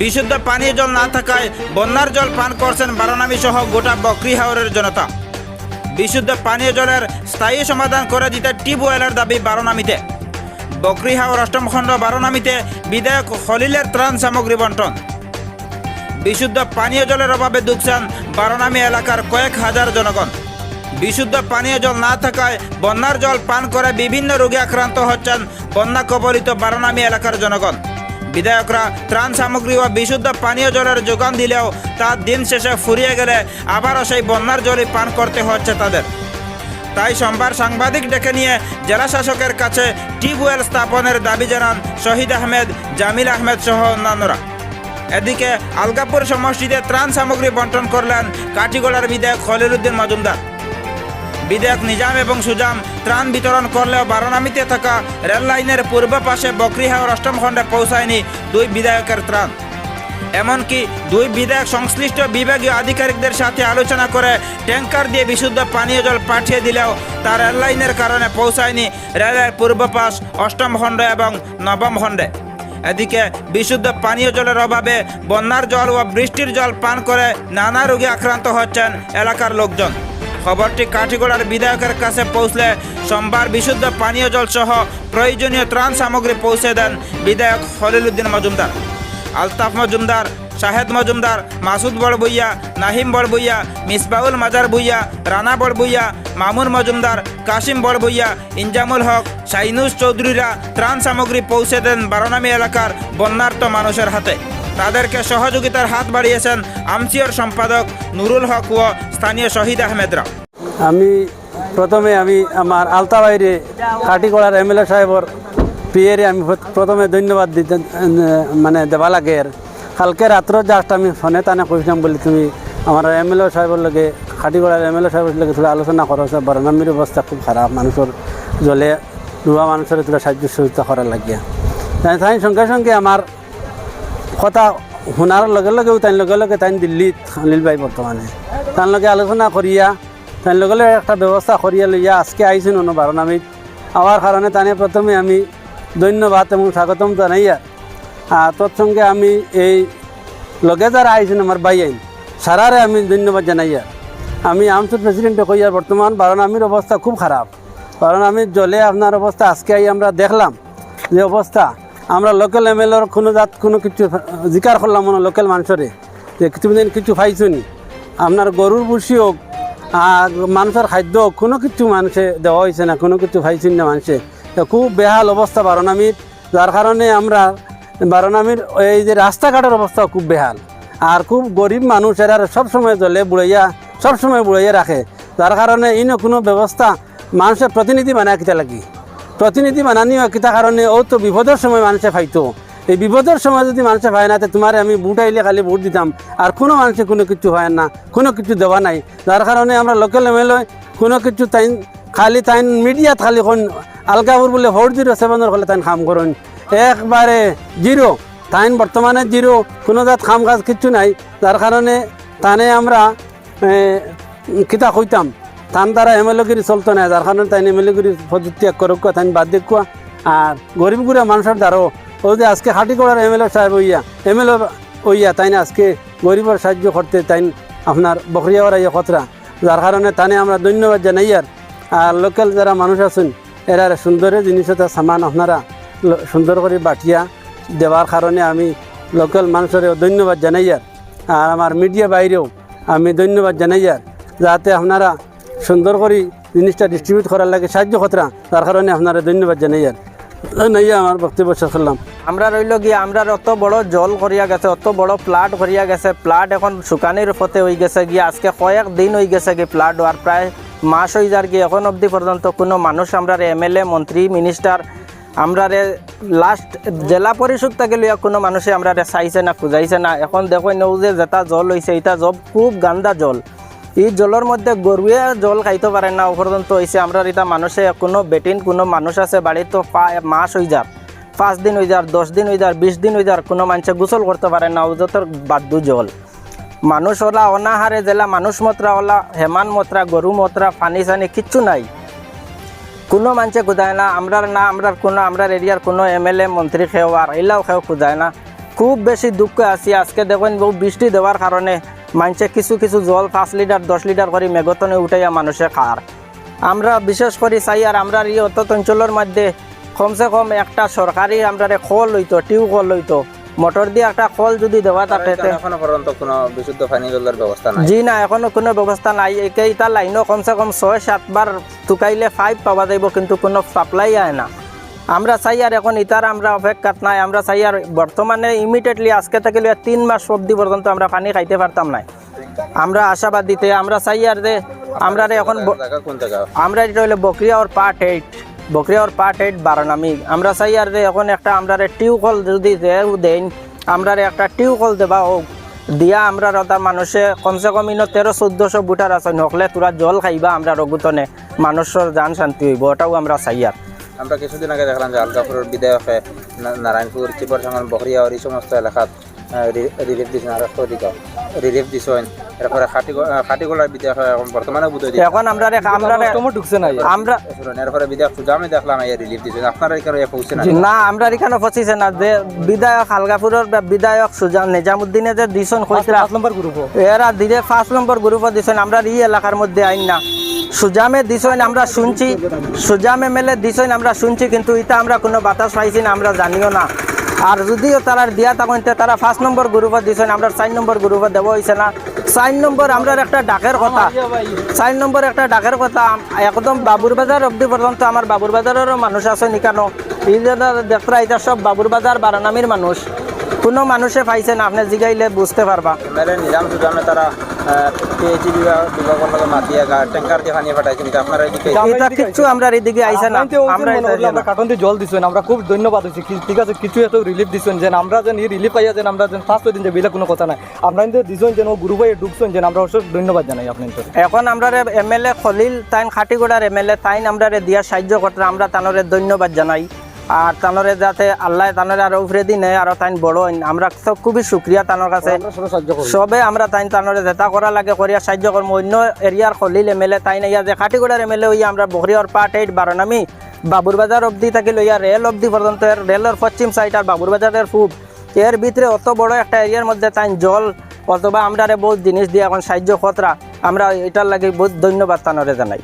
বিশুদ্ধ পানীয় জল না থাকায় বন্যার জল পান করছেন বারানামী সহ গোটা বকরি হাওরের জনতা। বিশুদ্ধ পানীয় জলের স্থায়ী সমাধান করে দিতে টিউবওয়েলের দাবি বারোনামিতে। বকরি হাওর অষ্টম খণ্ড বারোনামিতে বিধায়ক হলিলের ত্রাণ সামগ্রী বন্টন। বিশুদ্ধ পানীয় জলের অভাবে দুঃখছেন বারোনামী এলাকার কয়েক হাজার জনগণ। বিশুদ্ধ পানীয় জল না থাকায় বন্যার জল পান করে বিভিন্ন রোগে আক্রান্ত হচ্ছেন বন্যা কবলিত বারোনামী এলাকার জনগণ। বিধায়করা ত্রাণ সামগ্রী ও বিশুদ্ধ পানীয় জলের যোগান দিলেও তার দিন শেষে ফুরিয়ে গেলে আবারও সেই বন্যার জলই পান করতে হচ্ছে তাদের। তাই সোমবার সাংবাদিক ডেকে নিয়ে জেলা শাসকের কাছে টিউবওয়েল স্থাপনের দাবি জানান শহীদ আহমেদ, জামিল আহমেদ সহ অন্যান্যরা। এদিকে আলগাপুর সমষ্টিতে ত্রাণ সামগ্রী বন্টন করলেন কাঠিগোলার বিধায়ক খলিলুদ্দিন মজুমদার। বিধায়ক নিজাম এবং সুজাম ত্রাণ বিতরণ করলেও বারানামিতে থাকা রেল লাইনের পূর্ব পাশে বকরিহাওর অষ্টম খণ্ডে পৌঁছায়নি দুই বিধায়কের ত্রাণ। এমনকি দুই বিধায়ক সংশ্লিষ্ট বিভাগীয় আধিকারিকদের সাথে আলোচনা করে ট্যাঙ্কার দিয়ে বিশুদ্ধ পানীয় জল পাঠিয়ে দিলেও তা রেল লাইনের কারণে পৌঁছায়নি রেলের পূর্ব পাশ অষ্টম খণ্ড এবং নবম খণ্ডে। এদিকে বিশুদ্ধ পানীয় জলের অভাবে বন্যার জল ও বৃষ্টির জল পান করে নানা রোগে আক্রান্ত হচ্ছেন এলাকার লোকজন। খবরটি কাঠিগোড়ার বিধায়কের কাছে পৌঁছলে সোমবার বিশুদ্ধ পানীয় জল সহ প্রয়োজনীয় ত্রাণ সামগ্রী পৌঁছে দেন বিধায়ক খলিলুদ্দিন মজুমদার। আলতাফ মজুমদার, শাহেদ মজুমদার, মাসুদ বড়বুইয়া নাহিম বড়বুইয়া মিসবাউল মাজার বুইয়া রানা বড়বুইয়া মামুন মজুমদার, কাশিম বড়বুইয়া ইনজামুল হক, শাইনুস চৌধুরীরা ত্রাণ সামগ্রী পৌঁছে দেন বারোনামী এলাকার বন্যার্ত মানুষের হাতে। তাদেরকে সহযোগিতার হাত বাড়িয়েছেন আমসিওর সম্পাদক নুরুল হক ও স্থানীয় শহীদ আহমেদরা। আমি প্রথমে আমি আমার আলতাবাইরে কাটিকড়ার এ সাহেবর পিয়েরে আমি প্রথমে ধন্যবাদ দিতে মানে দেবা লাগে কালকে রাত্র জাস্ট আমি ফোনে তানে কইছিলাম বলি, তুমি আমার এ সাহেবের লগে খাটিগড়ার এ সাহেবের লগে তোরা আলোচনা করা হচ্ছে বরনামির অবস্থা খুব খারাপ, মানুষের জলে ডুবা মানুষের তোরা সাহায্য সহযোগিতা করার লাগিয়া তাই সঙ্গে সঙ্গে আমার কথা শুনার লগে লগেও তাই লগে লগে তাই দিল্লীত খালিল ভাই বর্তমানে তার আলোচনা করিয়া তাই লগে একটা ব্যবস্থা করিয়া লইয়া আজকে আইসুন অন্য বারোনামিত আওয়ার কারণে তানে প্রথমে আমি ধন্যবাদ এবং স্বাগতম জানাইয়া। আর তৎসঙ্গে আমি এই লগে যারা আইসুন আমার ভাই আইন সারারে আমি ধন্যবাদ জানাইয়া। আমি আমসুর প্রেসিডেন্টে কইয়া বর্তমান বারোনামির অবস্থা খুব খারাপ বারোনামির জলে আপনার অবস্থা আজকে আমরা দেখলাম যে অবস্থা আমরা লোকাল এম এল কোনো জাত, কোনো কিছু জিকার করলাম না লোকাল মানুষরে। যে কিছু দিন কিছু পাইছনি। আপনার গরুর বুসি হোক, আর মানুষের খাদ্য হোক, কোনো কিছু মানুষে দেওয়া হয়েছে না, কোনো কিছু পাইছেন না মানুষে। খুব বেহাল অবস্থা বারোনামির। যার কারণে আমরা বারোনামির এই যে রাস্তাঘাটের অবস্থা খুব বেহাল। আর খুব গরিব মানুষ, এরা সবসময় জলে বুড়াইয়া, সবসময় বুড়াইয়া রাখে। যার কারণে ইনো কোনো ব্যবস্থা মানুষের প্রতিনিধি বানায় কিতা লাগি। প্রতিনিধি বানানি কিতা কারণে ও তো বিপদের সময় মানুষে পাইতো এই বিপদের সময় যদি মানুষে পায় না তোমার আমি বুট আইলে খালি বুট দিতাম আর কোনো মানুষে কোনো কিছু হয় না কোনো কিছু দেওয়া নাই। যার কারণে আমরা লোকাল এল কোনো কিছু তাই খালি তাই মিডিয়াত খালি কোন আলগাপুর বলে ফোর জিরো সেভেনের হলে তাই কাম করুন একবারে জিরো তাইন বর্তমানে জিরো কোনো জাত কাম কাজ কিচ্ছু নাই। যার কারণে তানে আমরা এ, কিতা কইতাম তান তারা এমএলএগিরি চলতো না যার কারণে তাই এমএলএগিরি পদত্যাগ করুক তাই বাদ দেখুয়া আর গরিব গুড়া মানুষের দ্বারও, ও যে আজকে হাটি করার এমএলএ সাহেব হইয়া এমএলএ হইয়া তাই আজকে গরিবের সাহায্য করতে তাই আপনার বকরিয়াওয়ার ইয়ে খতরা। যার কারণে তানে আমরা ধন্যবাদ জানাই আর আর লোকাল যারা মানুষ আছেন, এরা সুন্দরে জিনিস এটা সামান আপনারা সুন্দর করে বাটিয়া দেওয়ার কারণে আমি লোকাল মানুষের ধন্যবাদ জানাই আর আর আমার মিডিয়া বাইরেও আমি ধন্যবাদ জানাই আর, যাতে আপনারা সুন্দর করে জিনিসটা ডিস্ট্রিবিউট করার লাগে সাহায্য খতরা তার কারণে আপনারা ধন্যবাদ জানাই আর। জানাইয়া আমার বক্তব্য শেষ করলাম। আমরা রইল গিয়ে, আমরা অত বড় জল করিয়া গেছে, অত বড় প্লাট করিয়া গেছে প্লাট এখন শুকানির পথে হয়ে গেছে গিয়ে, আজকে কয়েক দিন হয়ে গেছে গিয়ে প্লাট আর প্রায় মাস হয়ে যার গিয়ে, এখন অবধি পর্যন্ত কোনো মানুষ আমরা এমএলএ মন্ত্রী মিনিস্টার আমরা লাস্ট জেলা পরিষদ থেকে লইয়া কোনো মানুষে আমরা চাইছে না, খুঁজাইছে না। এখন দেখো নৌ যে যেটা জল হয়েছে এটা জব খুব গান্দা জল। এই জলের মধ্যে গরুয়ে জল খাইতে পারে না পর্যন্ত হয়েছে আমরা এটা মানুষে কোনো বেটিন, কোনো মানুষ আছে বাড়িতে তো মাস হয়ে যার পাঁচ দিন হয়ে যার দশ দিন হয়ে যার বিশ দিন হয়ে যার কোনো মানুষে গোসল করতে পারে না ওজতর বাদ্য জল। মানুষ ওলা অনাহারে জেলা মানুষ মত্রা ওলা, হেমান মত্রা গরু মত্রা পানি সানি কিচ্ছু নাই। কোনো মানুষে খুঁজায় না আমরার না আমরার কোনো আমরার এরিয়ার কোনো এমএলএ মন্ত্রী খেও আর এলাও খেও খুঁজায় না। খুব বেশি দুঃখে আছি, আজকে দেখুন বহু বৃষ্টি দেওয়ার কারণে মানুষে কিছু কিছু জল পাঁচ লিটার দশ লিটার করে মেঘতনে উঠাইয়া মানুষে খার আমরা বিশেষ করে চাই আর আমরা এই অত অঞ্চলের মধ্যে কমসে কম একটা সরকারি আমরা কল হইতো টিউ কল হইতো মোটর দিয়ে একটা কল যদি দেওয়া থাকে তে- এখনও পর্যন্ত কোনো বিশুদ্ধ পানীয় জলের ব্যবস্থা নাই। জি না এখনও কোনো ব্যবস্থা নাই। এইটা লাইনও কমসে কম ছয় সাতবার টুকাইলে ফাইভ পাওয়া যাইব কিন্তু কোনো সাপ্লাই আয় না। আমরা চাই আর এখন ইতার আমরা অপেক্ষাত নাই। আমরা চাই আর বর্তমানে ইমিডিয়েটলি আজকে থেকে তিন মাস অবধি পর্যন্ত আমরা পানি খাইতে পারতাম না আমরা আশাবাদ দিতে আমরা চাই আর যে আমরা এখন আমরা এটা হইল বকরিয়া ওর পার্ট এইট বকরিয়া ওর পার্ট এইট বারানামি। আমরা চাই আর যে এখন একটা আমরা টিউকল যদি দেন আমরা একটা টিউকল দেবা হোক। দিয়া আমরা রতা মানুষে কমসে কম ইনো তেরো চোদ্দশো বুটার আছে। নকলে তোরা জল খাইবা আমরা রঘুতনে। মানুষের যান শান্তি হইব ওটাও আমরা চাই আর। আমরা কিছুদিন আগে দেখলাম যে আলগাপুরের বিধায়কে না- নারায়ণপুর চিপরসাঙ্গন বকরিয়া এই সমস্ত এলাকাত রিলিফ দিছেন আর রিলিফ দিছেন এরপরে খাটিগোলার বিধায়ক এখন বর্তমানে বুঝে দিচ্ছে এখন আমরা আমরা রে আমরা এরপরে বিধায়ক সুজামে দেখলাম এই রিলিফ দিছেন আপনারা এখানে পৌঁছে না? না আমরা এখানে পচিছে না। যে বিধায়ক হালগাপুরের বিধায়ক সুজান নিজামুদ্দিনে যে দিছন কইরা এরা দিলে পাঁচ নম্বর গ্রুপও দিছেন আমরা এই এলাকার মধ্যে আইন না। সুজামে দিছেন আমরা শুনছি, সুজামে মেলে দিছেন আমরা শুনছি, কিন্তু এটা আমরা কোনো বাতাস পাইছি না, আমরা জানিও না। আর যদিও তারা দিয়া তখন তারা ফার্স্ট নম্বর গ্রুপও দিছেন আমরা চার নম্বর গ্রুপও দেবো হয়েছে না। চার নম্বর আমরা একটা ডাকের কথা। চার নম্বর একটা ডাকের কথা, একদম বাবুর বাজার অবধি পর্যন্ত আমার বাবুর বাজারেরও মানুষ আছে নিকানো এই দেখরা এটা সব বাবুর বাজার, বারানামির মানুষ। কোনো মানুষে পাইছে না, আপনি জিগাইলে বুঝতে পারবা। নিজাম সুজামে বিভাগ বিভাগের লগে ট্যাঙ্কার দিয়ে পানি পাঠাইছেন কিন্তু আপনারা এদিকে এটা কিচ্ছু আমরা এদিকে না। দিয়ে জল দিছেন। আমরা খুব ধন্যবাদ ঠিক আছে কিছু এত রিলিফ দিছেন যেন আমরা যেন এই রিলিফ পাইয়া যেন আমরা যেন ফার্স্ট দিন যে বিলে কোনো কথা নাই। আপনার কিন্তু দিছেন যেন ও গ্রুপে ঢুকছেন যেন আমরা অবশ্যই ধন্যবাদ জানাই আপনার এখন আমরা খলিল তাইন খাটিগোড়ার এমএলএ তাইন আমরা দিয়া সাহায্য করতে আমরা তানরে ধন্যবাদ জানাই। আর তানরে যাতে আল্লাহ তানরে আরও উফরে দিন আরও তাইন বড় হইন। আমরা তো খুবই সুক্রিয়া তানোর কাছে। সবে আমরা তাইন তানরে যেটা করা লাগে করিয়া সাহায্য করব অন্য এরিয়ার খলিল এমএলএ তাইন ইয়া যে খাটিগোড়ার এমএলএ হইয়া আমরা বহরিয়ার পাট এইট বারোনামি বাবুর বাজার অবধি থাকি লইয়া রেল অবধি পর্যন্ত। রেলের পশ্চিম সাইড আর বাবুর বাজারের পূব। এর ভিতরে অত বড় একটা এরিয়ার মধ্যে তাই জল অথবা আমরা বহুত জিনিস দিয়ে এখন সাহায্য খতরা। আমরা এটার লাগে বহুত ধন্যবাদ তানরে জানাই।